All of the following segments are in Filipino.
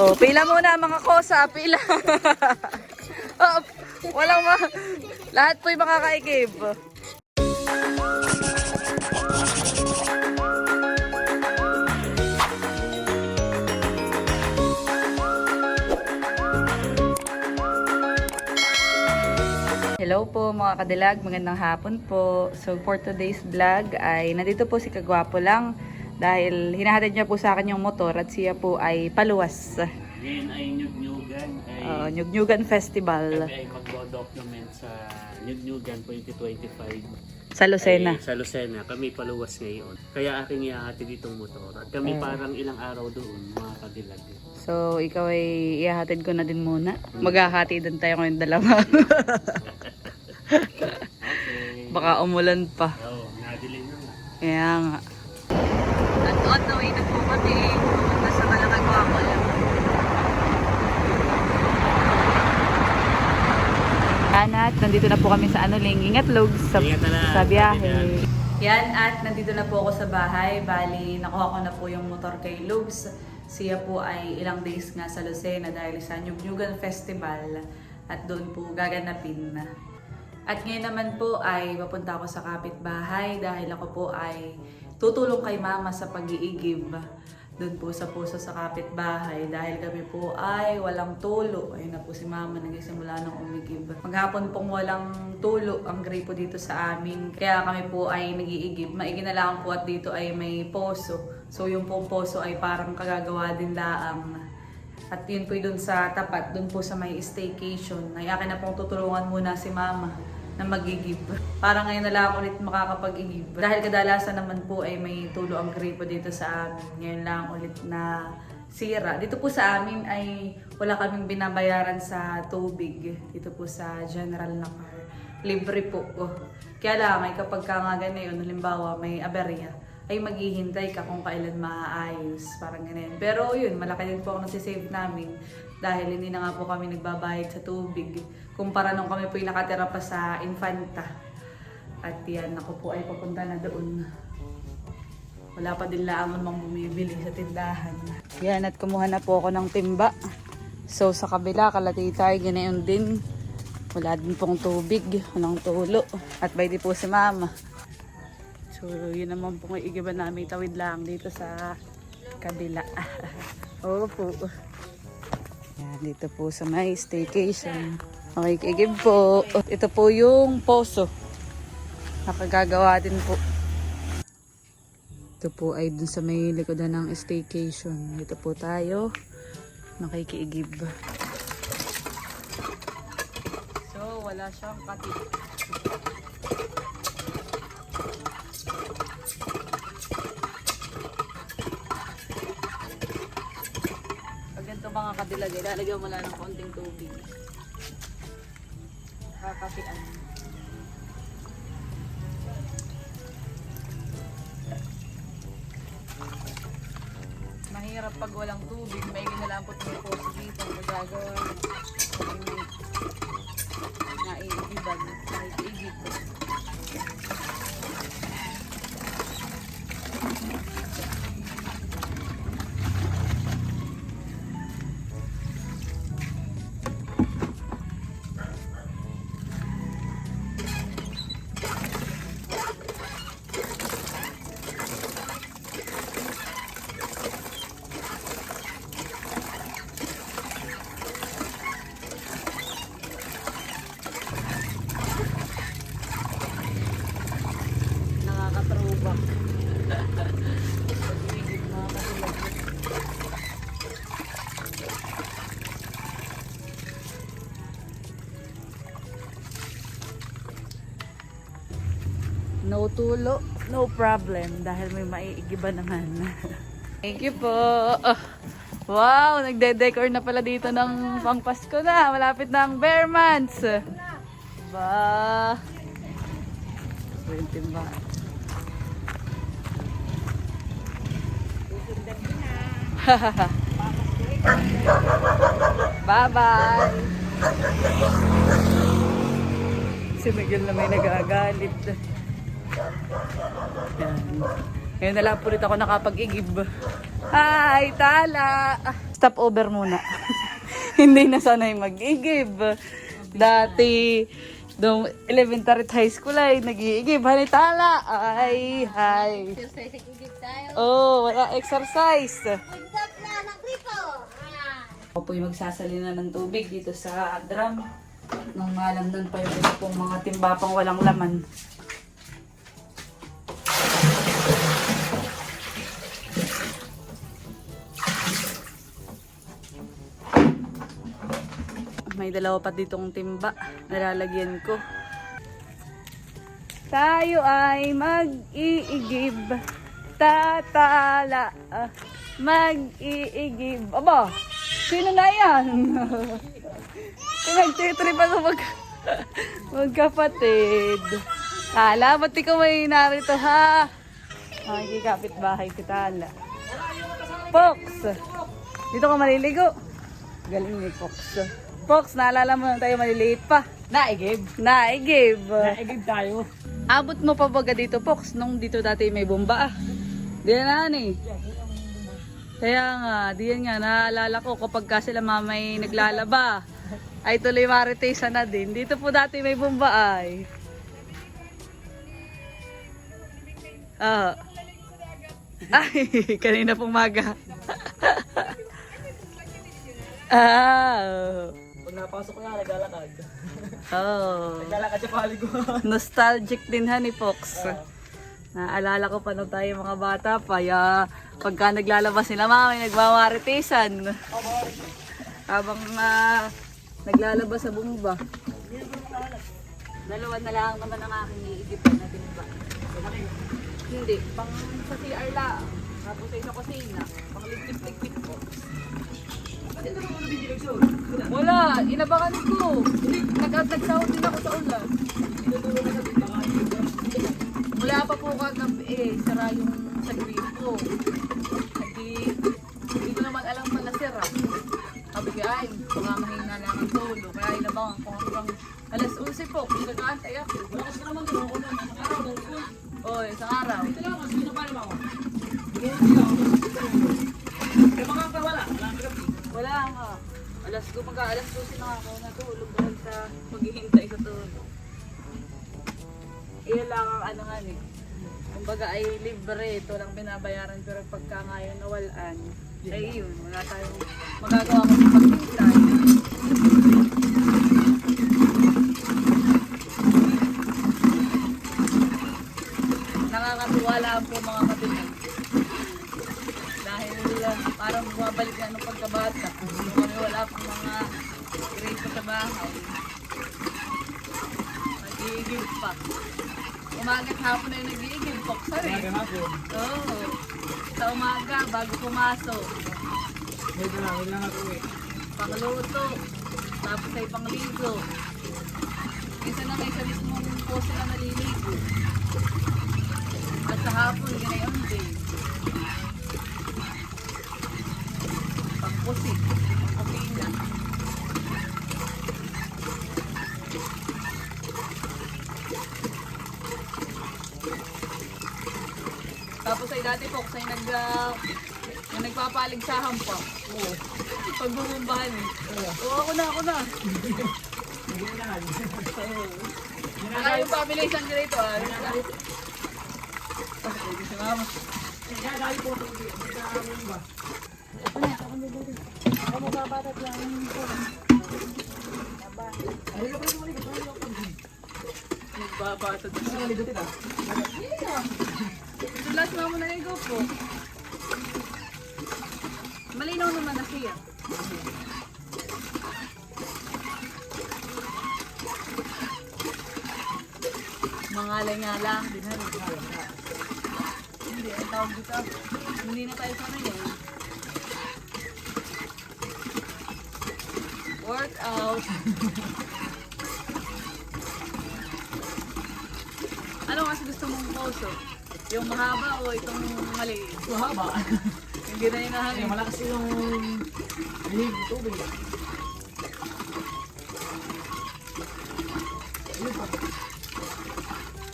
Oh, pila muna mga kosa, pila. oh, walang ma... Lahat po'y makakaigib. Hello po mga kadilag, magandang hapon po. So for today's vlog ay nandito po si Kagwapo lang dahil hinahatid niya po sa akin yung motor at siya po ay paluwas. Ngayon ay Nyugnyugan ay Uh, Nyugnyugan Festival kami ay magdo-document sa Nyugnyugan 2025 sa Lucena. Ay, sa Lucena. Kami paluwas ngayon. Kaya aking ihahatid itong motor. At kami Eh. parang ilang araw doon, mga kadilag. So ikaw ay ihahatid ko na din muna. Maghahati din tayo ngayon dalawa. Okay. Baka umulan pa. Oo, oh, nadilim na nga. Kaya nga. At on the way na po kami. Nasa Malakagwapo lang. Yan at nandito na po kami sa ano ling ingat log sa, sa biyahe. Yan at nandito na po ako sa bahay. Bali, nakuha ko na po yung motor kay Lugs. Siya po ay ilang days nga sa Lucena dahil sa Nyugnyugan Festival at doon po gaganapin na. At ngayon naman po ay papunta ako sa kapitbahay dahil ako po ay tutulong kay mama sa pag-iigib doon po sa puso sa kapitbahay dahil kami po ay walang tulo. Ayun na po si mama nagsisimula ng umigib. Maghapon pong walang tulo ang gripo dito sa amin. Kaya kami po ay nag-iigib. Maigi na lang po at dito ay may poso. So yung pong poso ay parang kagagawa din laang. At yun po doon sa tapat, doon po sa may staycation. Ay akin na pong tutulungan muna si mama na magigib. Para ngayon na lang ulit makakapag-igib. Dahil kadalasan naman po ay may tulo ang gripo dito sa amin. Ngayon lang ulit na sira. Dito po sa amin ay wala kaming binabayaran sa tubig. Dito po sa general na car. Libre po. Kaya lang ay kapag ka nga ganyan, halimbawa may aberya, ay maghihintay ka kung kailan maaayos. Parang ganyan. Pero yun, malaki din po ang nasisave namin dahil hindi na nga po kami nagbabayad sa tubig. Kumpara nung kami po yung nakatira pa sa Infanta. At yan, ako po ay papunta na doon. Wala pa din laangan mang bumibili sa tindahan. Yan, at kumuha na po ako ng timba. So sa kabila, kalatitay, ganayon din. Wala din pong tubig, walang tulo. At by po si mama. So, yun naman po ang igiban namin tawid lang dito sa kabila. Opo. Dito po sa may staycation. Okay, kigib po. Ito po yung poso. Nakagagawa din po. Ito po ay dun sa may likodan ng staycation. Dito po tayo. Nakikiigib. So, wala siyang katik. Pag kadilag, ilalagyan mo lang ng konting tubig. Kakapian. Mahirap pag walang tubig, may ginalaan po ng poso dito. Magagawa. Tulo, no problem dahil may maiigiba naman. Thank you po. Ah, Wow, nagde-decor na pala dito ng pang Pasko na. Malapit na ang Bear Months. Ba. Swerte ba? Bye-bye. Si Miguel na may nagagalit. Yan. Ngayon na lang ulit ako nakapag-igib. Hi, Tala! Stop over muna. Hindi na sanay mag-igib. Dati, nung elementary at high school ay nag-iigib. Hani, Tala! Ay, hi! Oh, wala exercise. Ako po yung magsasalina ng tubig dito sa drum. Nung malam doon pa yung pong mga timba pang walang laman. May dalawa pa ditong timba. Nalalagyan ko. Tayo ay mag-iigib. Tatala. Mag-iigib. Aba, sino na yan? Pinagtitripan sa mag magkapatid. Tala, ba't ikaw may narito ha? Makikikapit bahay si Tala. Fox! Dito ka maliligo. Galing ni Fox. Fox, naalala mo na tayo maliliit pa. Naigib. Naigib. Naigib tayo. Abot mo pa baga dito, Fox, nung dito dati may bomba ah. Di na eh. Kaya nga, diyan nga, naalala ko kapag ka sila mamay naglalaba, ay tuloy maritesa na din. Dito po dati may bomba ay. Ah. Ay, kanina pong maga. ah. Pag napasok ko na, naglalakad. Oh. Naglalakad sa paliguan. Nostalgic din ha ni Fox. Naalala ko pa nung tayo mga bata pa, ya, pagka naglalabas sila mami, nagmamaritisan. Habang ah, naglalabas sa bumba. Dalawa na lang naman ang aking iigipan na timba. Hindi, pang sa CR lang. Tapos sa kusina. Pang ligpit-ligpit po. Wala, inabangan ko. Nag nagsahod din ako sa ulan. Wala pa po kagabi eh, sara yung sa gripo. Hindi, hindi ko naman alam pala sira. Sabi ko ay, baka mahina lang ang tulo. Kaya inabangan ko hanggang alas 11 po. Kung nag-aantay ako. Lakas na naman din ako ng ako natulog dahil sa maghihintay sa tulog. Iyan lang ang ano nga eh. Kumbaga ay libre, ito lang binabayaran pero pagka ngayon nawalan, ay yun, wala tayong magagawa kung paghintay. Nakakatuwa lang po mga katinig. Dahil uh, parang bumabalik na nung pagkabata. Nung kami wala pong mga grade pa sa bahay. Nag-iigib pa. Umagat hapon ay nag-iigib po. Sorry. Kaya nga po. Oo. Sa umaga, bago pumasok. Lang, medyo lang ako eh. Pangluto. Tapos ay pangligo. Minsan na may sa mismong po sila naliligo. At sa hapon, ganayon din. Pagpusit. Pagpina. Tapos ay dati po, ay nag, uh, yung nagpapaligsahan pa. Oo. Pagbubumbahan eh. Oo, ako na, ako na. Hindi na lang. Saka yung family isang ganito ah. Pwede si mama. Dahil po, hindi ka ano ba? Ay, kapag mo ulit, kapag mo ulit. Nagbabata din siya. Ano ulit ito? Ito last mama na ego po. Malinaw naman na siya. Mangalay nga lang. Di na rin. Hindi, ang tawag dito. Hindi na tayo sanay eh. Workout. ano kasi gusto mong pose? Yung mahaba o itong maliit? Mahaba. Hindi na yung Kaya nahangin. malakas yung linig tubig.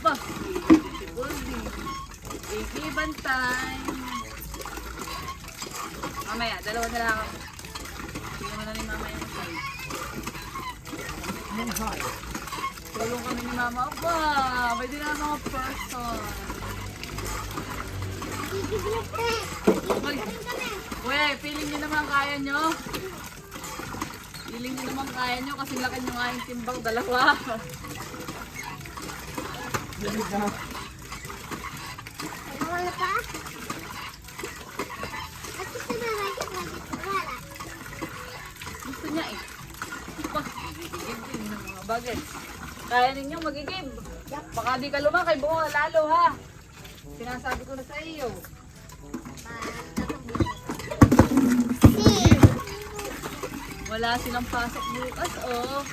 Ba, si Goldie. Iki ba magbantay. Mamaya, dalawa na lang ako. Tingnan mo na ni mama yung side. Manghal. Tulong kami ni mama. Opa, pwede na mga person. Uy, feeling nyo naman kaya nyo. Feeling nyo naman kaya nyo kasi laki nyo nga yung timbang dalawa. Wala pa? Gusto niya eh. Bagay. Kaya ninyo magigib. Baka di ka lumakay, buha lalo ha. Sinasabi ko na sa iyo. Wala silang pasok bukas, oh.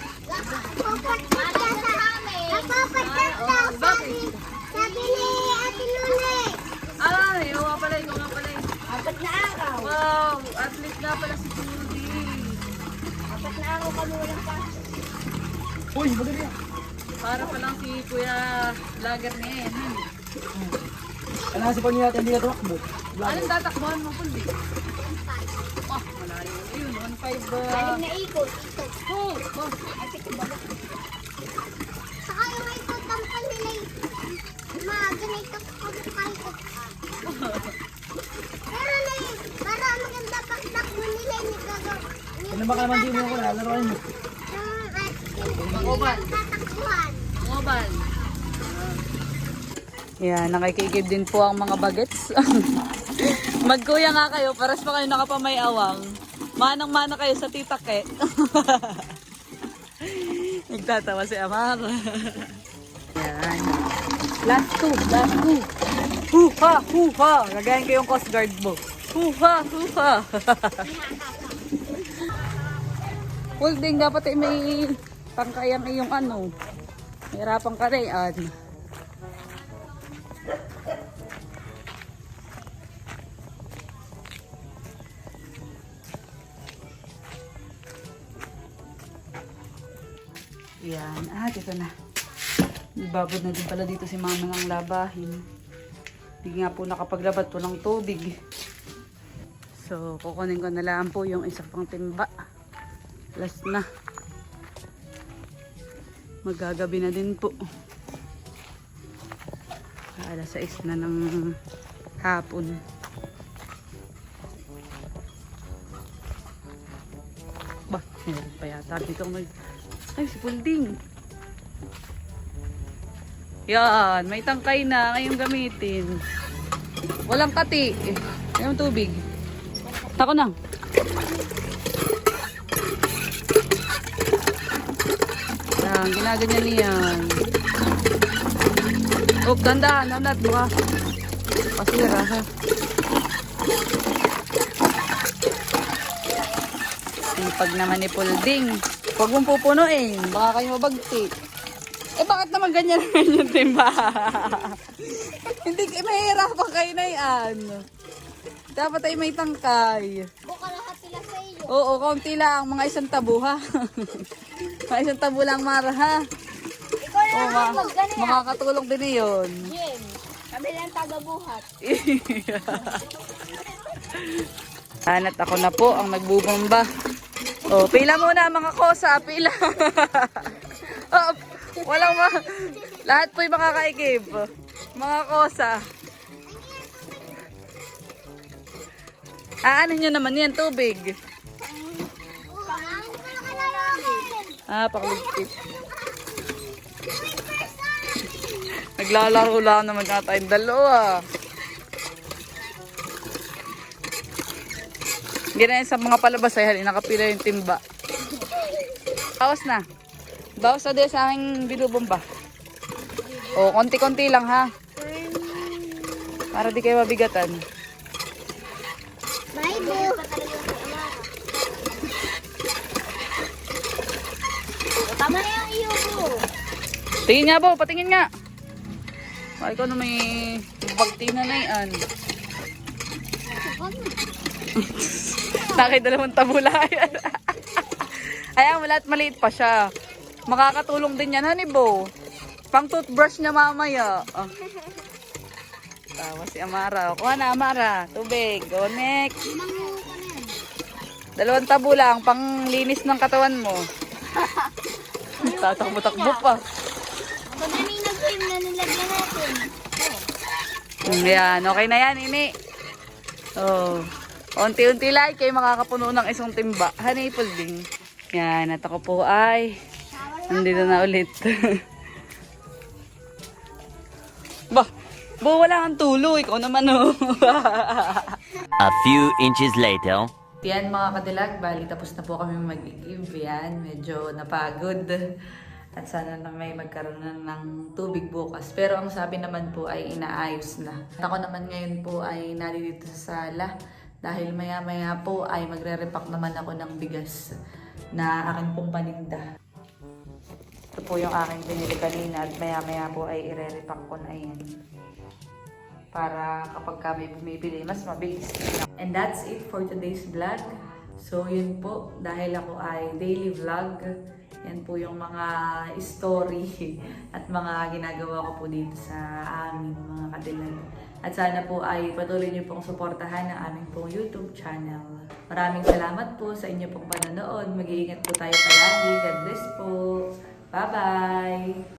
Napapatak daw sabi, sabi ni Ate Lule. Ay, oo pala, ikaw nga pala. Apat na araw. Wow, at least nga pala si Judy. Apat na araw kami walang pasok. Uy, maganda yan. Para palang si Kuya Lager na yan. Ano kasi pa niya hindi na tumakbo. Anong tatakbuhan mo, Puldi? Malayo. Ayun, 1.5 ba? Galing na ikot. Ikot. Oh, oh. Ate ko ba? Saka yung ikot ang kanila mga ganito pagkaikot ka. Pero na yun, para maganda pagtakbo nila yung gagawin. Ano ba kalaman din mo ko? Niyo. Oval. Tatakbuhan. Mobile. Yan, nakikigib din po ang mga bagets. Magkuya nga kayo, paras pa kayo nakapamayawang. Manang-mana kayo sa titake. Nagtatawa si Amar. Yan. Last two, last two. Huha, huha. Gagayan ko yung coast guard mo. Huha, huha. Holding, dapat ay may pangkayang iyong ano. Hirapan ka rin, ano. Yan. Ah, dito na. Ibabad na din pala dito si mama ng labahin. Hindi nga po nakapaglabad po ng tubig. So, kukunin ko na lang po yung isa pang timba. Last na. Magagabi na din po. Alas 6 na ng hapon. Ba, meron pa yata dito may... Ay, si Pulding. Yan, may tangkay na ngayong gamitin. Walang kati. Yung tubig. Ako na. Yan, ginaganyan niyan. Oh, ganda, nanat, buka. Pasira, ha? Sipag naman ni Pulding. Huwag mong pupunuin. Baka kayo mabagti. Eh, bakit naman ganyan naman yung timba? Hindi, eh, mahirapan kayo na yan. Dapat ay may tangkay. Buka lahat sila sa iyo. Oo, kaunti lang. Mga isang tabo, ha? mga isang tabo lang, Mara, ha? Ikaw na Oo, lang ma magganyan. makakatulong din yun. Jim, kami lang taga-buhat. Hanat ako na po ang nagbubomba. Oh, pila muna mga kosa, pila. oh, walang ma lahat po'y makakaikib. Mga kosa. Ah, ano nyo naman yan, tubig. Ah, pakuligpit. Naglalaro lang naman nga tayong dalawa. Ganyan sa mga palabas ay halin, nakapila yung timba. Bawas na. Bawas na din sa aking binubomba. O, konti-konti lang ha. Para di kayo mabigatan. Bible. Tama na yung iyo ko. Tingin nga po, patingin nga. Ay, ko na may bagtina na yan. Nakay dalawang tabula yan. Ayan, wala at maliit pa siya. Makakatulong din yan, honey bo. Pang toothbrush niya mamaya. Ah. Tawa si Amara. Kuha na, Amara. Tubig. Go, next. Dalawang tabo lang, pang linis ng katawan mo. Tatakbo-takbo pa. Pag nag-swim na nilagyan natin. Mm, Yan, okay na yan, ini. Oh. Unti-unti lang kayo makakapuno ng isang timba. Honey pudding. Yan, at ako po ay nandito na ulit. bah, bo wala kang tulo. Ikaw naman oh. A few inches later. Yan mga kadilag, bali tapos na po kami mag-give. Yan, medyo napagod. At sana na may magkaroon na ng tubig bukas. Pero ang sabi naman po ay inaayos na. Ako naman ngayon po ay nandito sa sala. Dahil maya maya po ay magre-repack naman ako ng bigas na akin pong paninda. Ito po yung aking binili kanina at maya maya po ay ire-repack ko na yan para kapag kami bumibili, mas mabilis. And that's it for today's vlog. So yun po, dahil ako ay daily vlog, yan po yung mga story at mga ginagawa ko po dito sa amin mga kadilag. At sana po ay patuloy niyo pong suportahan ang aming pong YouTube channel. Maraming salamat po sa inyo pong panonood. Mag-iingat po tayo palagi. God bless po. Bye-bye!